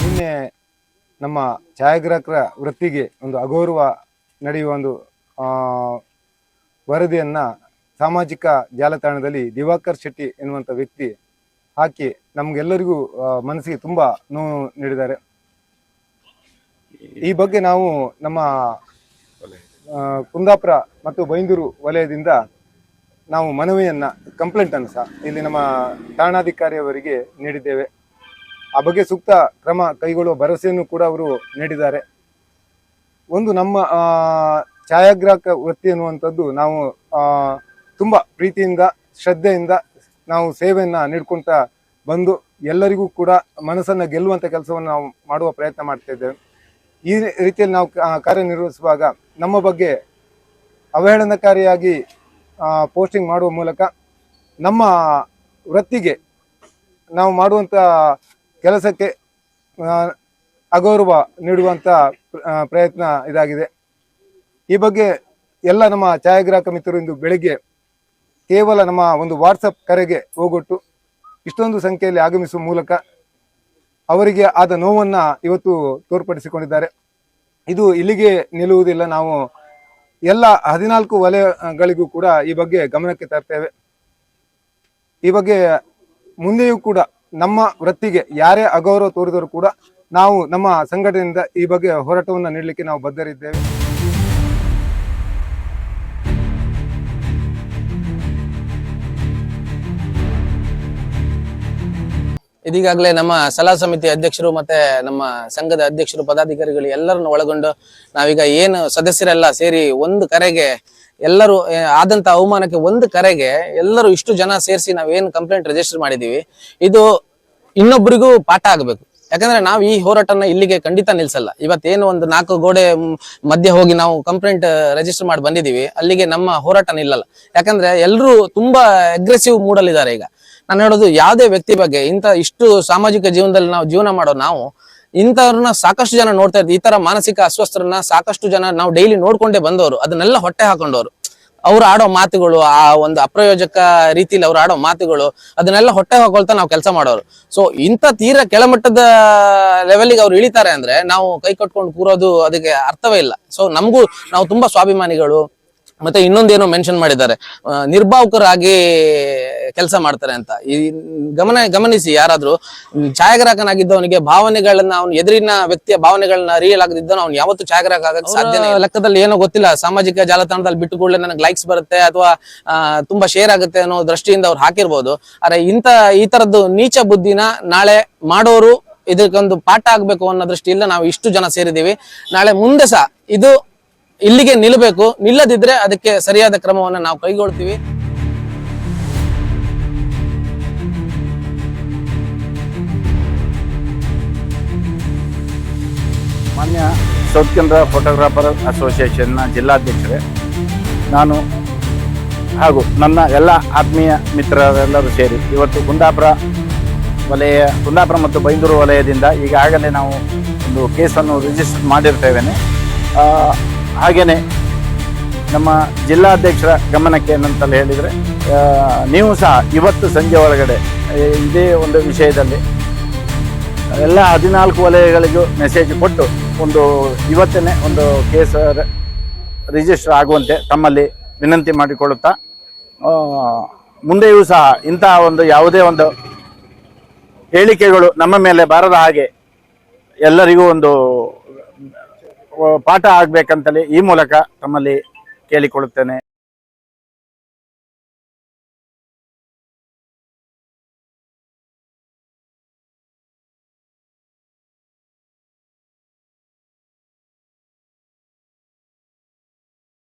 ನಿನ್ನೆ ನಮ್ಮ ಛಾಯಾಗ್ರಾಹಕರ ವೃತ್ತಿಗೆ ಒಂದು ಅಗೌರವ ನಡೆಯುವ ಒಂದು ವರದಿಯನ್ನು ಸಾಮಾಜಿಕ ಜಾಲತಾಣದಲ್ಲಿ ದಿವಾಕರ್ ಶೆಟ್ಟಿ ಎನ್ನುವಂಥ ವ್ಯಕ್ತಿ ಹಾಕಿ ನಮಗೆಲ್ಲರಿಗೂ ಮನಸ್ಸಿಗೆ ತುಂಬ ನೋವು ನೀಡಿದ್ದಾರೆ. ಈ ಬಗ್ಗೆ ನಾವು ನಮ್ಮ ಕುಂದಾಪುರ ಮತ್ತು ಬೈಂದೂರು ವಲಯದಿಂದ ನಾವು ಮನವಿಯನ್ನು, ಕಂಪ್ಲೇಂಟ್ ಅನ್ನು ಸಹ ಇಲ್ಲಿ ನಮ್ಮ ಠಾಣಾಧಿಕಾರಿಯವರಿಗೆ ನೀಡಿದ್ದೇವೆ. ಆ ಬಗ್ಗೆ ಸೂಕ್ತ ಕ್ರಮ ಕೈಗೊಳ್ಳುವ ಭರವಸೆಯನ್ನು ಕೂಡ ಅವರು ನೀಡಿದ್ದಾರೆ. ಒಂದು ನಮ್ಮ ಛಾಯಾಗ್ರಾಹಕ ವೃತ್ತಿ ಎನ್ನುವಂಥದ್ದು ನಾವು ತುಂಬಾ ಪ್ರೀತಿಯಿಂದ, ಶ್ರದ್ಧೆಯಿಂದ ನಾವು ಸೇವೆಯನ್ನು ನೀಡ್ಕೊಂತ ಬಂದು ಎಲ್ಲರಿಗೂ ಕೂಡ ಮನಸ್ಸನ್ನು ಗೆಲ್ಲುವಂಥ ಕೆಲಸವನ್ನು ನಾವು ಮಾಡುವ ಪ್ರಯತ್ನ ಮಾಡ್ತಿದ್ದೇವೆ ಈ ರೀತಿಯಲ್ಲಿ ನಾವು ಕಾರ್ಯನಿರ್ವಹಿಸುವಾಗ ನಮ್ಮ ಬಗ್ಗೆ ಅವಹೇಳನಕಾರಿಯಾಗಿ ಪೋಸ್ಟಿಂಗ್ ಮಾಡುವ ಮೂಲಕ ನಮ್ಮ ವೃತ್ತಿಗೆ ನಾವು ಮಾಡುವಂಥ ಕೆಲಸಕ್ಕೆ ಅಗೌರವ ನೀಡುವಂಥ ಪ್ರಯತ್ನ ಇದಾಗಿದೆ. ಈ ಬಗ್ಗೆ ಎಲ್ಲ ನಮ್ಮ ಛಾಯಾಗ್ರಾಹಕ ಮಿತ್ರರು ಇಂದು ಬೆಳಿಗ್ಗೆ ಕೇವಲ ನಮ್ಮ ಒಂದು ವಾಟ್ಸಪ್ ಕರೆಗೆ ಹೋಗೊಟ್ಟು ಇಷ್ಟೊಂದು ಸಂಖ್ಯೆಯಲ್ಲಿ ಆಗಮಿಸುವ ಮೂಲಕ ಅವರಿಗೆ ಆದ ನೋವನ್ನು ಇವತ್ತು ತೋರ್ಪಡಿಸಿಕೊಂಡಿದ್ದಾರೆ. ಇದು ಇಲ್ಲಿಗೆ ನಿಲ್ಲುವುದಿಲ್ಲ. ನಾವು ಎಲ್ಲ ಹದಿನಾಲ್ಕು ವಲಯಗಳಿಗೂ ಕೂಡ ಈ ಬಗ್ಗೆ ಗಮನಕ್ಕೆ ತರ್ತೇವೆ. ಈ ಬಗ್ಗೆ ಮುಂದೆಯೂ ಕೂಡ ನಮ್ಮ ವೃತ್ತಿಗೆ ಯಾರೇ ಅಗೌರವ ತೋರಿದರೂ ಕೂಡ ನಾವು ನಮ್ಮ ಸಂಘಟನೆಯಿಂದ ಈ ಬಗ್ಗೆ ಹೋರಾಟವನ್ನು ನೀಡಲಿಕ್ಕೆ ನಾವು ಬದ್ಧರಿದ್ದೇವೆ. ಇದೀಗಾಗಲೇ ನಮ್ಮ ಸಲಹಾ ಸಮಿತಿ ಅಧ್ಯಕ್ಷರು ಮತ್ತೆ ನಮ್ಮ ಸಂಘದ ಅಧ್ಯಕ್ಷರು, ಪದಾಧಿಕಾರಿಗಳು ಎಲ್ಲರನ್ನು ಒಳಗೊಂಡು ನಾವೀಗ ಏನು ಸದಸ್ಯರೆಲ್ಲ ಸೇರಿ ಒಂದು ಕರೆಗೆ ಎಲ್ಲರೂ ಆದಂತ ಅವಮಾನಕ್ಕೆ ಒಂದು ಕರೆಗೆ ಎಲ್ಲರೂ ಇಷ್ಟು ಜನ ಸೇರಿಸಿ ನಾವೇನು ಕಂಪ್ಲೇಂಟ್ ರಿಜಿಸ್ಟರ್ ಮಾಡಿದೀವಿ ಇದು ಇನ್ನೊಬ್ಬರಿಗೂ ಪಾಠ ಆಗಬೇಕು. ಯಾಕಂದ್ರೆ ನಾವು ಈ ಹೋರಾಟನ ಇಲ್ಲಿಗೆ ಖಂಡಿತ ನಿಲ್ಸಲ್ಲ. ಇವತ್ತೇನು ಒಂದು ನಾಲ್ಕು ಗೋಡೆ ಮಧ್ಯೆ ಹೋಗಿ ನಾವು ಕಂಪ್ಲೇಂಟ್ ರಿಜಿಸ್ಟರ್ ಮಾಡಿ ಬಂದಿದೀವಿ ಅಲ್ಲಿಗೆ ನಮ್ಮ ಹೋರಾಟ ನಿಲ್ಲಲ್ಲ ಯಾಕಂದ್ರೆ ಎಲ್ಲರೂ ತುಂಬಾ ಅಗ್ರೆಸಿವ್ ಮೂಡಲ್ಲಿದ್ದಾರೆ ಈಗ. ನಾನು ಹೇಳೋದು ಯಾವುದೇ ವ್ಯಕ್ತಿ ಬಗ್ಗೆ ಇಂಥ ಇಷ್ಟು ಸಾಮಾಜಿಕ ಜೀವನದಲ್ಲಿ ನಾವು ಜೀವನ ಮಾಡೋ ನಾವು, ಇಂಥವ್ರನ್ನ ಸಾಕಷ್ಟು ಜನ ನೋಡ್ತಾ ಇದ್ವಿ ಈ ತರ ಮಾನಸಿಕ ಅಸ್ವಸ್ಥರನ್ನ ಸಾಕಷ್ಟು ಜನ ನಾವು ಡೈಲಿ ನೋಡ್ಕೊಂಡೇ ಬಂದವರು, ಅದನ್ನೆಲ್ಲ ಹೊಟ್ಟೆ ಹಾಕೊಂಡವರು. ಅವ್ರು ಆಡೋ ಮಾತುಗಳು, ಆ ಒಂದು ಅಪ್ರಯೋಜಕ ರೀತಿಯಲ್ಲಿ ಅವ್ರು ಆಡೋ ಮಾತುಗಳು, ಅದನ್ನೆಲ್ಲ ಹೊಟ್ಟೆ ಹಾಕೊಳ್ತಾ ನಾವು ಕೆಲಸ ಮಾಡೋರು. ಸೊ ಇಂಥ ತೀರಾ ಕೆಳಮಟ್ಟದ ಲೆವೆಲ್ಗೆ ಅವ್ರು ಇಳಿತಾರೆ ಅಂದ್ರೆ ನಾವು ಕೈ ಕಟ್ಕೊಂಡು ಕೂರೋದು ಅದಕ್ಕೆ ಅರ್ಥವೇ ಇಲ್ಲ. ಸೊ ನಮಗೂ, ನಾವು ತುಂಬಾ ಸ್ವಾಭಿಮಾನಿಗಳು ಮತ್ತೆ ಇನ್ನೊಂದೇನೋ ಮೆನ್ಷನ್ ಮಾಡಿದ್ದಾರೆ. ನಿರ್ಭಾವಕರಾಗಿ ಕೆಲಸ ಮಾಡ್ತಾರೆ ಅಂತ. ಈ ಗಮನ ಗಮನಿಸಿ ಯಾರಾದ್ರೂ ಛಾಯಾಗ್ರಾಹಕನಾಗಿದ್ದವನಿಗೆ ಭಾವನೆಗಳನ್ನ ಅವನು ಎದುರಿನ ವ್ಯಕ್ತಿಯ ಭಾವನೆಗಳನ್ನ ರಿಯಲ್ ಆಗದಿದ್ದವನು ಅವ್ನು ಯಾವತ್ತು ಛಾಯಾಗ್ರಾಹಕ ಆಗಕ್ಕೆ ಸಾಧ್ಯ ಲೆಕ್ಕದಲ್ಲಿ ಏನೋ ಗೊತ್ತಿಲ್ಲ. ಸಾಮಾಜಿಕ ಜಾಲತಾಣದಲ್ಲಿ ಬಿಟ್ಟು ಕೂಡಲೇ ನನಗೆ ಲೈಕ್ಸ್ ಬರುತ್ತೆ ಅಥವಾ ತುಂಬಾ ಶೇರ್ ಆಗುತ್ತೆ ಅನ್ನೋ ದೃಷ್ಟಿಯಿಂದ ಅವ್ರು ಹಾಕಿರ್ಬೋದು. ಆದ್ರೆ ಇಂತ ಈ ತರದ್ದು ನೀಚ ಬುದ್ಧಿನ ನಾಳೆ ಮಾಡೋರು ಇದಕ್ಕೊಂದು ಪಾಠ ಆಗ್ಬೇಕು ಅನ್ನೋ ದೃಷ್ಟಿಯಿಂದ ನಾವು ಇಷ್ಟು ಜನ ಸೇರಿದೀವಿ ನಾಳೆ ಮುಂದೆ ಸಹ ಇದು ಇಲ್ಲಿಗೆ ನಿಲ್ಲಬೇಕು. ನಿಲ್ಲದಿದ್ರೆ ಅದಕ್ಕೆ ಸರಿಯಾದ ಕ್ರಮವನ್ನು ನಾವು ಕೈಗೊಳ್ತೀವಿ. ಮಾನ್ಯ ಸೌತ್ ಕೇಂದ್ರ ಫೋಟೋಗ್ರಾಫರ್ ಅಸೋಸಿಯೇಷನ್ನ ಜಿಲ್ಲಾಧ್ಯಕ್ಷರೇ, ನಾನು ಹಾಗೂ ನನ್ನ ಎಲ್ಲ ಆತ್ಮೀಯ ಮಿತ್ರರೆಲ್ಲರೂ ಸೇರಿ ಇವತ್ತು ಕುಂದಾಪುರ ವಲಯ, ಕುಂದಾಪುರ ಮತ್ತು ಬೈಂದೂರು ವಲಯದಿಂದ ಈಗಾಗಲೇ ನಾವು ಒಂದು ಕೇಸನ್ನು ರಿಜಿಸ್ಟರ್ ಮಾಡಿರ್ತೇವೆ. ಹಾಗೆಯೇ ನಮ್ಮ ಜಿಲ್ಲಾಧ್ಯಕ್ಷರ ಗಮನಕ್ಕೆ ಏನಂತಲ್ಲಿ ಹೇಳಿದರೆ ನೀವು ಸಹ ಇವತ್ತು ಸಂಜೆ ಒಳಗಡೆ ಇದೇ ಒಂದು ವಿಷಯದಲ್ಲಿ ಎಲ್ಲ ಹದಿನಾಲ್ಕು ವಲಯಗಳಿಗೂ ಮೆಸೇಜ್ ಕೊಟ್ಟು ಒಂದು ಇವತ್ತೇ ಒಂದು ಕೇಸ್ ರಿಜಿಸ್ಟರ್ ಆಗುವಂತೆ ತಮ್ಮಲ್ಲಿ ವಿನಂತಿ ಮಾಡಿಕೊಳ್ಳುತ್ತಾ ಮುಂದೆಯೂ ಸಹ ಇಂತಹ ಒಂದು ಯಾವುದೇ ಒಂದು ಹೇಳಿಕೆಗಳು ನಮ್ಮ ಮೇಲೆ ಬಾರದ ಹಾಗೆ ಎಲ್ಲರಿಗೂ ಒಂದು ಪಾಠ ಆಗ್ಬೇಕಂತಲೇ ಈ ಮೂಲಕ ತಮ್ಮಲ್ಲಿ ಕೇಳಿಕೊಳ್ಳುತ್ತೇನೆ.